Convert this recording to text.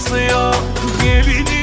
yazıyor Yemin